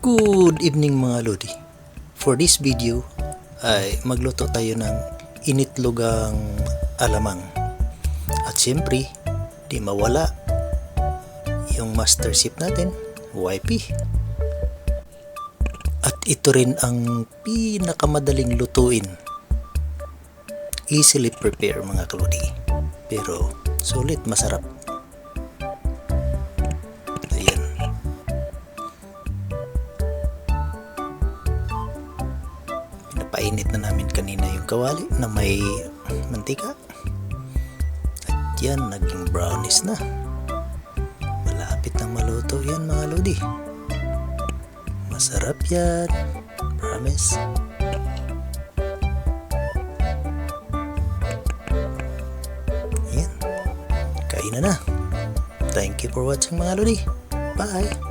Good evening mga Lodi. For this video ay magluto tayo ng initlogang alamang. At siyempre, di mawala yung master chef natin, YP. At ito rin ang pinakamadaling lutuin. Easily prepare mga kalodi. Pero sulit masarap. Pinapainit na namin kanina yung kawali na may mantika. At yan, naging brownies na. Malapit nang maluto yan mga lodi. Masarap yan. Promise. Yan. Kain na na. Thank you for watching mga lodi. Bye.